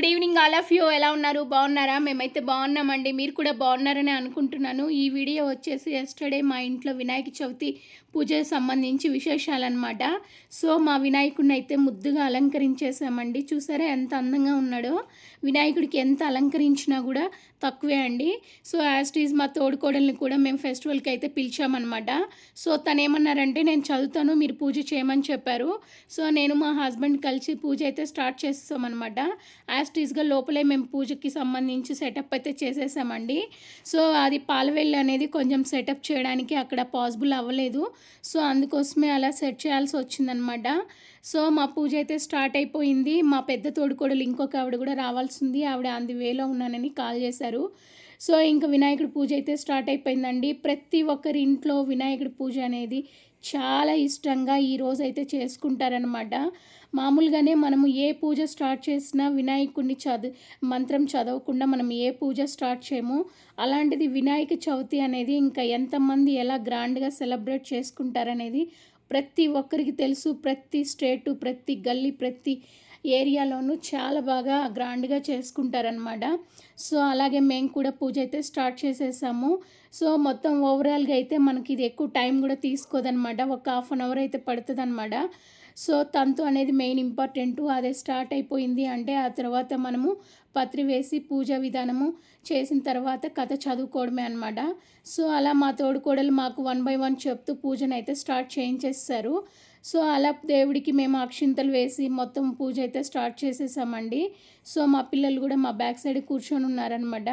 Good evening all of you ఎలా ఉన్నారు? బాగున్నారా? మేమైతే బాగున్నామండి. మీరు కూడా బాగున్నారని అనుకుంటున్నాను. ఈ వీడియో వచ్చేసి ఎస్టర్డే మా ఇంట్లో వినాయక చవితి పూజకు సంబంధించి విశేషాలన్నమాట. సో మా వినాయకుడిని అయితే ముద్దుగా అలంకరించేసామండి చూసారా ఎంత అందంగా ఉన్నాడో. వినాయకుడికి ఎంత అలంకరించినా కూడా తక్కువే అండి. సో యాస్టీజ్ మా తోడుకోడల్ని కూడా మేము ఫెస్టివల్కి అయితే పిలిచామన్నమాట. సో తను ఏమన్నారంటే నేను చదువుతాను మీరు పూజ చేయమని చెప్పారు. సో నేను మా హస్బెండ్ కలిసి పూజ అయితే స్టార్ట్ చేసేసామన్నమాట యాస్టీస్గా లోపలే మేము పూజకి సంబంధించి సెటప్ అయితే చేసేసామండి సో అది పాలవెల్లి అనేది కొంచెం సెటప్ చేయడానికి అక్కడ పాసిబుల్ అవ్వలేదు. సో అందుకోసమే అలా సెట్ చేయాల్సి వచ్చిందనమాట. సో మా పూజ అయితే స్టార్ట్ అయిపోయింది. మా పెద్ద తోడుకోడలు ఇంకొక ఆవిడ కూడా రావాల్సింది. ఆవిడ అంది వేలో ఉన్నానని కాల్ చేశారు. సో ఇంకా వినాయకుడి పూజ అయితే స్టార్ట్ అయిపోయిందండి. ప్రతి ఒక్కరి ఇంట్లో వినాయకుడి పూజ అనేది చాలా ఇష్టంగా ఈరోజైతే అయితే చేసుకుంటారనమాట మామూలుగానే మనము ఏ పూజ స్టార్ట్ చేసినా వినాయకుడిని చదువు మంత్రం చదవకుండా మనం ఏ పూజ స్టార్ట్ చేయము. అలాంటిది వినాయక చవితి అనేది ఇంకా ఎంతమంది ఎలా గ్రాండ్గా సెలబ్రేట్ చేసుకుంటారనేది ప్రతి ఒక్కరికి తెలుసు. ప్రతి స్టేటు ప్రతి గల్లీ ప్రతి ఏరియాలోనూ చాలా బాగా గ్రాండ్గా చేసుకుంటారనమాట సో అలాగే మేము కూడా పూజ అయితే స్టార్ట్ చేసేసాము. సో మొత్తం ఓవరాల్గా అయితే మనకి ఇది ఎక్కువ టైం కూడా తీసుకోదనమాట ఒక హాఫ్ అన్ అవర్ అయితే పడుతుంది సో తంతు అనేది మెయిన్ ఇంపార్టెంట్. అదే స్టార్ట్ అయిపోయింది అంటే ఆ తర్వాత మనము పత్రి వేసి పూజ విధానము చేసిన తర్వాత కథ చదువుకోవడమే అనమాట సో అలా మా తోడుకోడలు మాకు వన్ బై వన్ చెప్తూ పూజను అయితే స్టార్ట్ చేయించేస్తారు. సో అలా దేవుడికి మేము అక్షింతలు వేసి మొత్తం పూజ అయితే స్టార్ట్ చేసేసామండి. సో మా పిల్లలు కూడా మా బ్యాక్ సైడ్ కూర్చొని ఉన్నారనమాట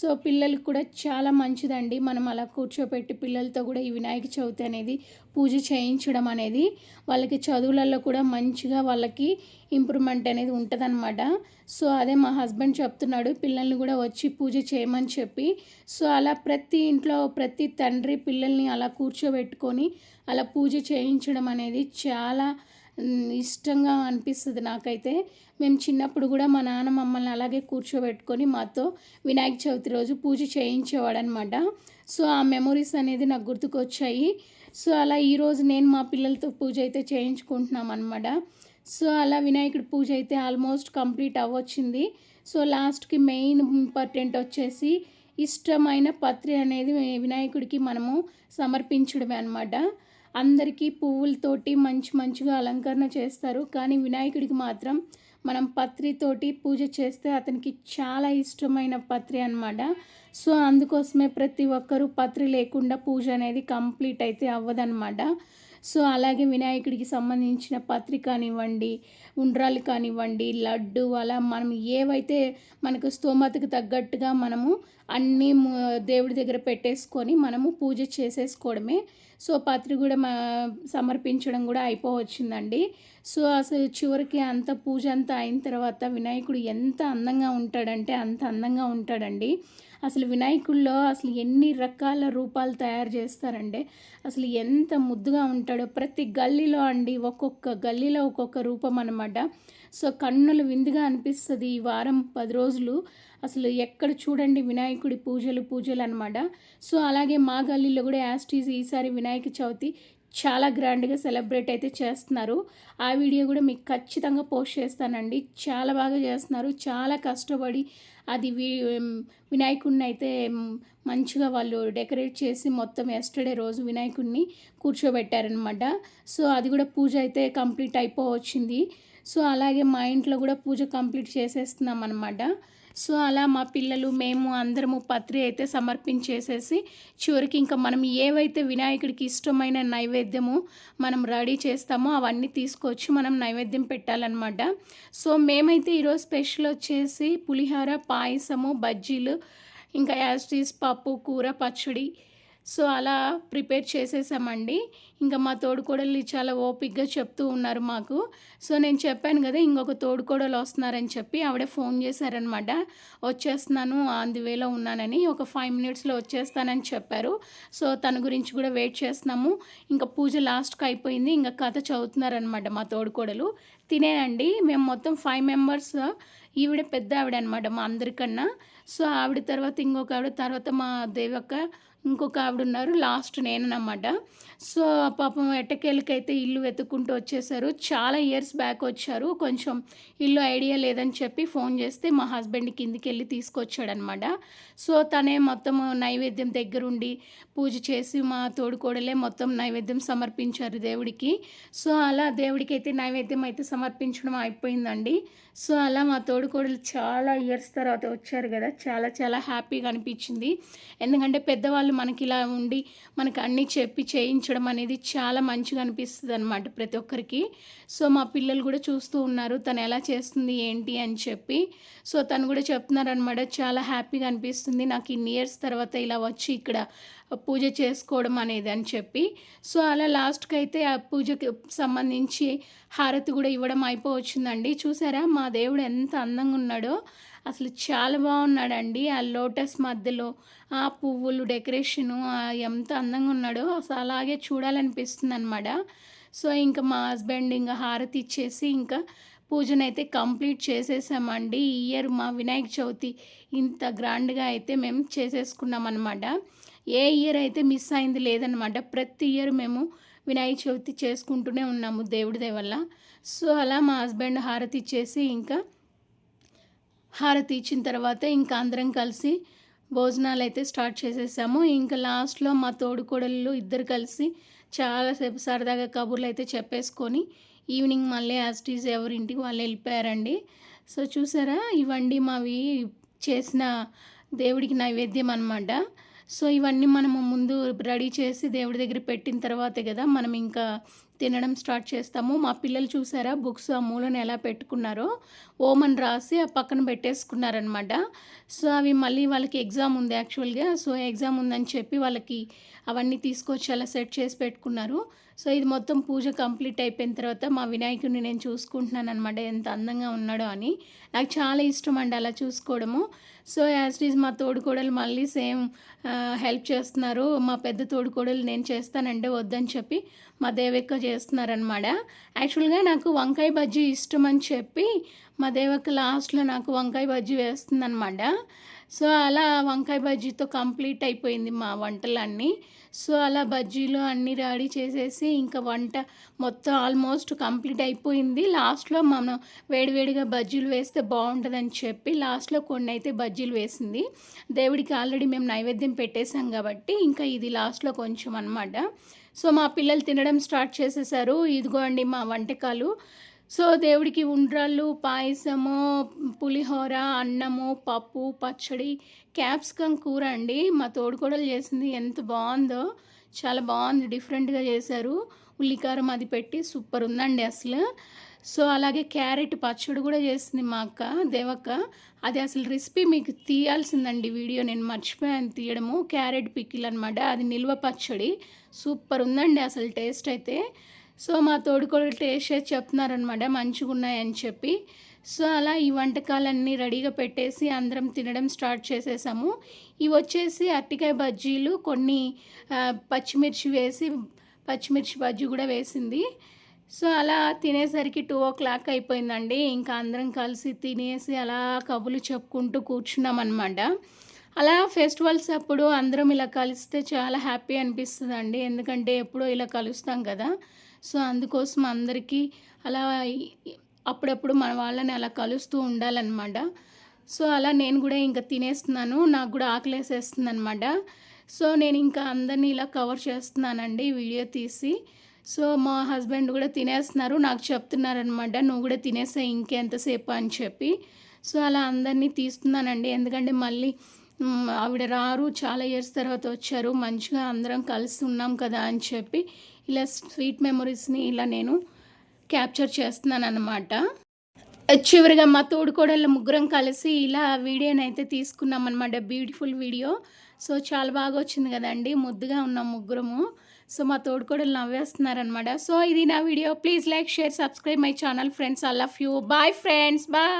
సో పిల్లలకు కూడా చాలా మంచిదండి. మనం అలా కూర్చోపెట్టి పిల్లలతో కూడా ఈ వినాయక చవితి అనేది పూజ చేయించడం అనేది వాళ్ళకి చదువులలో కూడా మంచిగా వాళ్ళకి ఇంప్రూవ్మెంట్ అనేది ఉంటుందన్నమాట. సో అదే మా హస్బెండ్ చెప్తున్నాడు పిల్లల్ని కూడా వచ్చి పూజ చేయమని చెప్పి. సో అలా ప్రతి ఇంట్లో ప్రతి తండ్రి పిల్లల్ని అలా కూర్చోబెట్టుకొని అలా పూజ చేయించడం అనేది చాలా ఇష్టంగా అనిపిస్తుంది నాకైతే. మేము చిన్నప్పుడు కూడా మా నాన్న మమ్మల్ని అలాగే కూర్చోబెట్టుకొని మాతో వినాయక చవితి రోజు పూజ చేయించేవాడనమాట సో ఆ మెమొరీస్ అనేది నాకు గుర్తుకొచ్చాయి. సో అలా ఈరోజు నేను మా పిల్లలతో పూజ అయితే చేయించుకుంటున్నాం అనమాట సో అలా వినాయకుడి పూజ అయితే ఆల్మోస్ట్ కంప్లీట్ అవ్వచ్చింది. సో లాస్ట్కి మెయిన్ ఇంపార్టెంట్ వచ్చేసి ఇష్టమైన పత్రి అనేది వినాయకుడికి మనము సమర్పించడమే అనమాట అందరికీ పువ్వులతోటి మంచి మంచిగా అలంకరణ చేస్తారు. కానీ వినాయకుడికి మాత్రం మనం పత్రితోటి పూజ చేస్తే అతనికి చాలా ఇష్టమైన పత్రి అనమాట సో అందుకోసమే ప్రతి ఒక్కరూ పత్రి లేకుండా పూజ అనేది కంప్లీట్ అయితే అవ్వదనమాట సో అలాగే వినాయకుడికి సంబంధించిన పత్రి కానివ్వండి ఉండ్రాలు కానివ్వండి లడ్డు అలా మనం ఏవైతే మనకు స్తోమతకు తగ్గట్టుగా మనము అన్నీ దేవుడి దగ్గర పెట్టేసుకొని మనము పూజ చేసేసుకోవడమే. సో పత్రి కూడా మా సమర్పించడం కూడా అయిపోవచ్చిందండి. సో అసలు చివరికి అంత పూజ అంతా అయిన తర్వాత వినాయకుడు ఎంత అందంగా ఉంటాడంటే అంత అందంగా ఉంటాడండి. అసలు వినాయకుల్లో అసలు ఎన్ని రకాల రూపాలు తయారు చేస్తారంటే అసలు ఎంత ముద్దుగా ఉంటాడో ప్రతి గల్లీలో అండి ఒక్కొక్క గల్లీలో ఒక్కొక్క రూపం అనమాట సో కన్నులు విందుగా అనిపిస్తుంది ఈ వారం పది రోజులు. అసలు ఎక్కడ చూడండి వినాయకుడి పూజలు పూజలు అనమాట సో అలాగే మా గల్లీలో కూడా యాస్టీజ్ ఈసారి వినాయక చవితి. చాలా గ్రాండ్గా సెలబ్రేట్ అయితే చేస్తున్నారు. ఆ వీడియో కూడా మీకు ఖచ్చితంగా పోస్ట్ చేస్తానండి. చాలా బాగా చేస్తున్నారు. చాలా కష్టపడి అది వి వినాయకుడిని అయితే మంచిగా వాళ్ళు డెకరేట్ చేసి మొత్తం ఎస్టర్డే రోజు వినాయకుడిని కూర్చోబెట్టారనమాట సో అది కూడా పూజ అయితే కంప్లీట్ అయిపోవచ్చింది. సో అలాగే మా ఇంట్లో కూడా పూజ కంప్లీట్ చేసేస్తున్నాం అనమాట సో అలా మా పిల్లలు మేము అందరము పత్రి అయితే సమర్పించేసేసి చివరికి ఇంకా మనం ఏవైతే వినాయకుడికి ఇష్టమైన నైవేద్యము మనం రెడీ చేస్తామో అవన్నీ తీసుకొచ్చి మనం నైవేద్యం పెట్టాలన్నమాట. సో మేమైతే ఈరోజు స్పెషల్ వచ్చేసి పులిహోర పాయసము బజ్జీలు ఇంకా యాస్టీస్ పప్పు కూర పచ్చడి సో అలా ప్రిపేర్ చేసేసామండి. ఇంకా మా తోడుకోడలు చాలా ఓపిక్గా చెప్తూ ఉన్నారు మాకు. సో నేను చెప్పాను కదా ఇంకొక తోడుకోడలు వస్తున్నారని చెప్పి ఆవిడే ఫోన్ చేశారనమాట. వచ్చేస్తున్నాను ఆన్ ది వేలో ఉన్నానని ఒక ఫైవ్ మినిట్స్లో వచ్చేస్తానని చెప్పారు. సో తన గురించి కూడా వెయిట్ చేస్తున్నాము. ఇంకా పూజ లాస్ట్కి అయిపోయింది. ఇంకా కథ చదువుతున్నారనమాట మా తోడుకోడలు. తినేనండి మేము మొత్తం ఫైవ్ మెంబర్స్ ఈవిడ పెద్ద ఆవిడ అనమాట మా అందరికన్నా. సో ఆవిడ తర్వాత ఇంకొక ఆవిడ తర్వాత మా దేవక్క ఇంకొక ఆవిడ ఉన్నారు లాస్ట్ నేననమాట. సో పాపం ఎట్టకేళ్ళకైతే ఇల్లు వెతుక్కుంటూ వచ్చేసారు. చాలా ఇయర్స్ బ్యాక్ వచ్చారు. కొంచెం ఇల్లు ఐడియా లేదని చెప్పి ఫోన్ చేస్తే మా హస్బెండ్ కిందికి వెళ్ళి తీసుకొచ్చాడనమాట. సో తనే మొత్తం నైవేద్యం దగ్గరుండి పూజ చేసి మా తోడుకోడలే మొత్తం నైవేద్యం సమర్పించారు దేవుడికి. సో అలా దేవుడికి అయితే నైవేద్యం అయితే సమర్పించడం అయిపోయిందండి. సో అలా మా తోడు తోడుకోడలు చాలా ఇయర్స్ తర్వాత వచ్చారు కదా చాలా చాలా హ్యాపీగా అనిపించింది. ఎందుకంటే పెద్దవాళ్ళు మనకి ఇలా ఉండి మనకి అన్నీ చెప్పి చేయించడం అనేది చాలా మంచిగా అనిపిస్తుంది అనమాట ప్రతి ఒక్కరికి. సో మా పిల్లలు కూడా చూస్తూ ఉన్నారు తను ఎలా చేస్తుంది ఏంటి అని చెప్పి. సో తను కూడా చెప్తున్నారనమాట చాలా హ్యాపీగా అనిపిస్తుంది నాకు ఇన్ని ఇయర్స్ తర్వాత ఇలా వచ్చి ఇక్కడ పూజ చేసుకోవడం అనేది అని చెప్పి. సో అలా లాస్ట్కి అయితే ఆ పూజకి సంబంధించి హారతి కూడా ఇవ్వడం అయిపోవచ్చిందండి. చూసారా మా దేవుడు ఎంత అందంగా ఉన్నాడో. అసలు చాలా బాగున్నాడండి. ఆ లోటస్ మధ్యలో ఆ పువ్వులు డెకరేషను ఎంత అందంగా ఉన్నాడో అసలు అలాగే చూడాలనిపిస్తుంది అనమాట సో ఇంకా మా హస్బెండ్ ఇంకా హారతి ఇచ్చేసి ఇంకా పూజనైతే కంప్లీట్ చేసేసామండి. ఈ ఇయర్ మా వినాయక చవితి ఇంత గ్రాండ్గా అయితే మేము చేసేసుకున్నాం అనమాట ఏ ఇయర్ అయితే మిస్ అయింది లేదనమాట ప్రతి ఇయర్ మేము వినాయక చవితి చేసుకుంటూనే ఉన్నాము దేవుడి వల్ల. సో అలా మా హస్బెండ్ హారతి ఇచ్చేసి ఇంకా హారతి ఇచ్చిన తర్వాత ఇంకా అందరం కలిసి భోజనాలు అయితే స్టార్ట్ చేసేసాము. ఇంకా లాస్ట్లో మా తోడుకోడళ్ళు ఇద్దరు కలిసి చాలాసేపు సరదాగా కబుర్లు అయితే చెప్పేసుకొని ఈవినింగ్ మళ్ళీ యాజ్టీస్ ఎవరింటికి వాళ్ళు వెళ్ళిపోయారండి. సో చూసారా ఇవండి మావి చేసిన దేవుడికి నైవేద్యం అనమాట సో ఇవన్నీ మనము ముందు రెడీ చేసి దేవుడి దగ్గర పెట్టిన తర్వాతే కదా మనం ఇంకా తినడం స్టార్ట్ చేస్తాము. మా పిల్లలు చూసారా? బుక్స్ ఆ మూలను ఎలా పెట్టుకున్నారో? ఓమన్ రాసి ఆ పక్కన పెట్టేసుకున్నారనమాట సో అవి మళ్ళీ వాళ్ళకి ఎగ్జామ్ ఉంది యాక్చువల్గా. సో ఎగ్జామ్ ఉందని చెప్పి వాళ్ళకి అవన్నీ తీసుకొచ్చి అలా సెట్ చేసి పెట్టుకున్నారు. సో ఇది మొత్తం పూజ కంప్లీట్ అయిపోయిన తర్వాత మా వినాయకుడిని నేను చూసుకుంటున్నాను అనమాట ఎంత అందంగా ఉన్నాడో అని. నాకు చాలా ఇష్టం అండి అలా చూసుకోవడము. సో యాజ్ ఈజ్ మా తోడుకోడలు మళ్ళీ సేమ్ హెల్ప్ చేస్తున్నారు. మా పెద్ద తోడుకోడలు నేను చేస్తానంటే వద్దని చెప్పి మా దేవెక్క చేస్తున్నారనమాట. యాక్చువల్గా నాకు వంకాయ బజ్జీ ఇష్టం అని చెప్పి మా దేవక్క లాస్ట్లో నాకు వంకాయ బజ్జీ వేస్తుందనమాట. సో అలా వంకాయ బజ్జీతో కంప్లీట్ అయిపోయింది మా వంటలన్నీ. సో అలా బజ్జీలు అన్నీ రెడీ చేసేసి ఇంకా వంట మొత్తం ఆల్మోస్ట్ కంప్లీట్ అయిపోయింది. లాస్ట్లో మనం వేడివేడిగా బజ్జీలు వేస్తే బాగుంటుందని చెప్పి లాస్ట్లో కొన్ని అయితే బజ్జీలు వేసింది. దేవుడికి ఆల్రెడీ మేము నైవేద్యం పెట్టేశాం కాబట్టి ఇంకా ఇది లాస్ట్లో కొంచెం అనమాట సో మా పిల్లలు తినడం స్టార్ట్ చేసేసారు. ఇదిగో అండి మా వంటకాలు. సో దేవుడికి ఉండ్రాళ్ళు పాయసము పులిహోర అన్నము పప్పు పచ్చడి క్యాప్సికమ్ కూర అండి. మా తోడుకోడలు చేసింది ఎంత బాగుందో. చాలా బాగుంది డిఫరెంట్గా చేశారు. ఉల్లికారం అది పెట్టి సూపర్ ఉందండి అసలు. సో అలాగే క్యారెట్ పచ్చడి కూడా చేసింది మా అక్క దేవక్క. అది అసలు రెసిపీ మీకు తీయాల్సిందండి వీడియో నేను మర్చిపోయాను తీయడము. క్యారెట్ పిక్కిల్ అనమాట అది నిల్వ పచ్చడి. సూపర్ ఉందండి అసలు టేస్ట్ అయితే. సో మా తోడుకోడలు టేస్ట్ చేసి చెప్తున్నారనమాట మంచిగా ఉన్నాయని చెప్పి. సో అలా ఈ వంటకాలన్నీ రెడీగా పెట్టేసి అందరం తినడం స్టార్ట్ చేసేసాము. ఇవి వచ్చేసి అరటికాయ బజ్జీలు కొన్ని పచ్చిమిర్చి వేసి పచ్చిమిర్చి బజ్జీ కూడా వేసింది. సో అలా తినేసరికి టూ ఓ క్లాక్ అయిపోయిందండి. ఇంకా అందరం కలిసి తినేసి అలా కబులు చెప్పుకుంటూ కూర్చున్నాం అనమాట అలా ఫెస్టివల్స్ అప్పుడు అందరం ఇలా కలిస్తే చాలా హ్యాపీ అనిపిస్తుంది అండి ఎందుకంటే ఎప్పుడో ఇలా కలుస్తాం కదా. సో అందుకోసం అందరికీ అలా అప్పుడప్పుడు మన వాళ్ళని అలా కలుస్తూ ఉండాలన్నమాట. సో అలా నేను కూడా ఇంకా తినేస్తున్నాను. నాకు కూడా ఆకలేసేస్తుంది అనమాట సో నేను ఇంకా అందరినీ ఇలా కవర్ చేస్తున్నానండి. వీడియో తీసి సో మా హస్బెండ్ కూడా తినేస్తున్నారు నాకు చెప్తున్నారనమాట నువ్వు కూడా తినేసా ఇంకెంతసేపు అని చెప్పి. సో అలా అందరినీ తీస్తున్నానండి. ఎందుకంటే మళ్ళీ ఆవిడ రారు చాలా ఇయర్స్ తర్వాత వచ్చారు మంచిగా అందరం కలిసి ఉన్నాం కదా అని చెప్పి ఇలా స్వీట్ మెమొరీస్ని ఇలా నేను క్యాప్చర్ చేస్తున్నాను అనమాట చివరిగా మా తోడుకోడళ్ళ ముగ్గురం కలిసి ఇలా వీడియోని అయితే తీసుకున్నాం అనమాట బ్యూటిఫుల్ వీడియో. సో చాలా బాగా వచ్చింది కదండి ముద్దుగా ఉన్నాం ముగ్గురము. సో మా తోడుకోడలు నవ్వేస్తున్నారనమాట సో ఇది నా video. Please like share subscribe my channel friends. I love you. Bye friends. Bye.